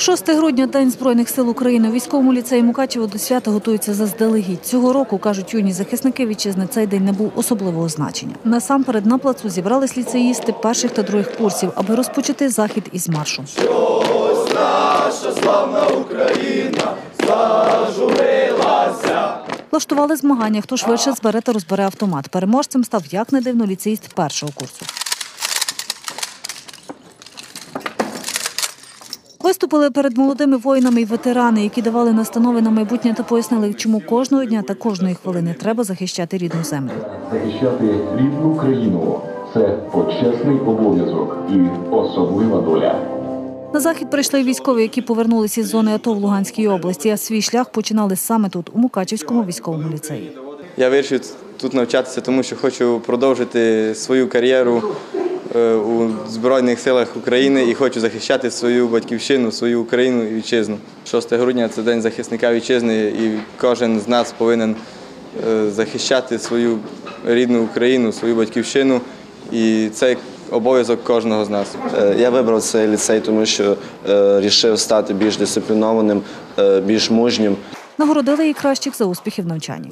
6 грудня День Збройних сил України. У військовому ліцеї Мукачево до свята готуються заздалегідь. Цього року, кажуть юні захисники вітчизни, цей день не був особливого значення. Насамперед на плацу зібрались ліцеїсти перших та других курсів, аби розпочати захід із маршу. Влаштували змагання, хто швидше збере та розбере автомат. Переможцем став, як не дивно, ліцеїст першого курсу. Виступили перед молодими воїнами і ветерани, які давали настанови на майбутнє та пояснили, чому кожного дня та кожної хвилини треба захищати рідну землю. Захищати рідну країну це почесний обов'язок і особлива доля. На захід прийшли військові, які повернулися із зони АТО в Луганській області, а свій шлях починали саме тут, у Мукачівському військовому ліцеї. Я вирішив тут навчатися, тому що хочу продовжити свою кар'єру у Збройних силах України і хочу захищати свою батьківщину, свою Україну і вітчизну. 6 грудня це День захисника вітчизни, і кожен з нас повинен е, захищати свою рідну Україну, свою батьківщину. І це обов'язок кожного з нас. Е, Я вибрав цей ліцей, тому що е, рішив стати більш дисциплінованим, е, більш мужнім. Нагородили і кращих за успіхи в навчанні.